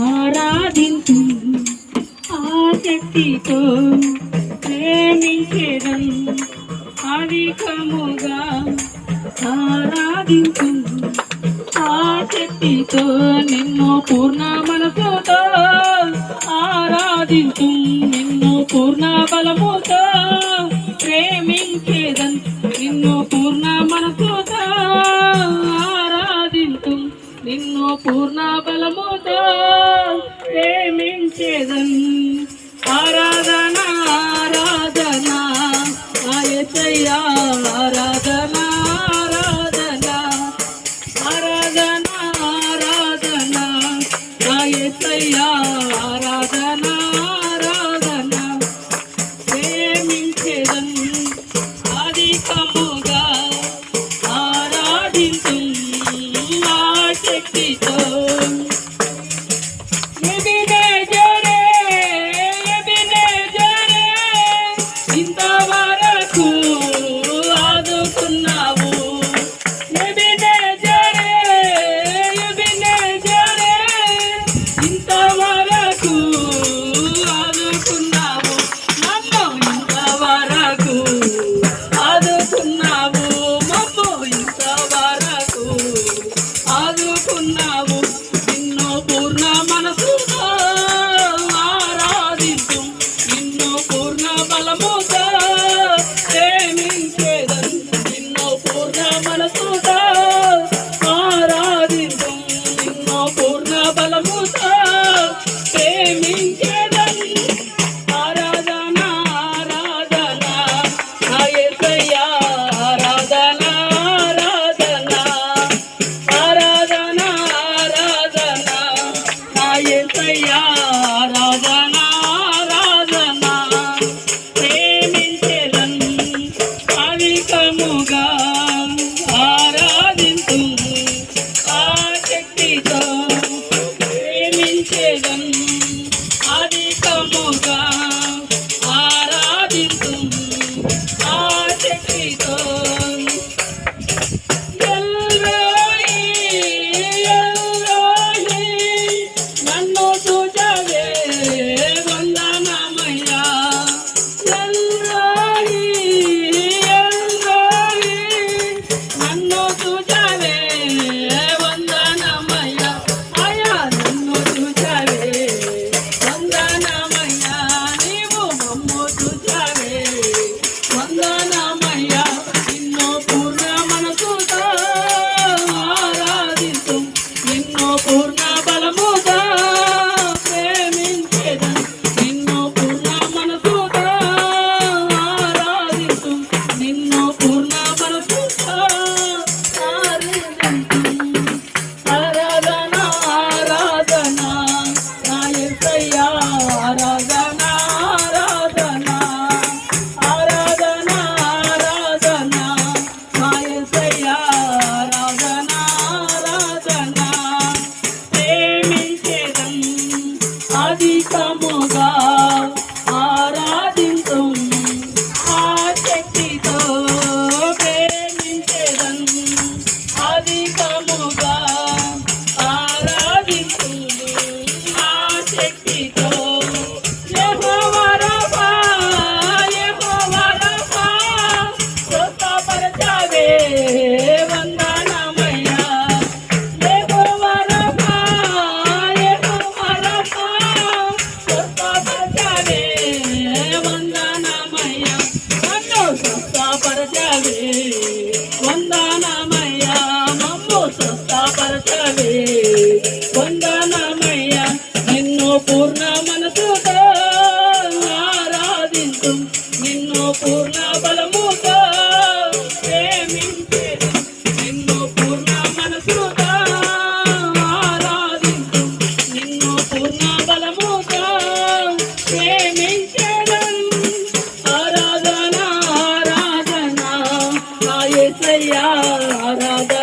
ఆరాధించు ఆసక్తితో ప్రేమించడం అధికముగా ఆరాధించు ఆసక్తితో నిన్ను పూర్ణ మనసుతో ఆరాధించు నిన్ను పూర్ణ బలముతో ప్రేమించే నిన్ను పూర్ణ బలముతో ప్రేమించేదన్. ఆరాధన ఆరాధన ఆయ ఆరాధన. Tito. స్వామి వందనమయ్య నిన్ను పూర్ణ మనసుతో ఆరాధించు. నిన్ను పూర్ణ బలముతో ప్రేమించే నిన్ను పూర్ణ మనసుతో ఆరాధించు. నిన్ను పూర్ణ బలముతో ప్రేమించడం. ఆరాధన ఆరాధన ఆయసయ్య ఆరాధన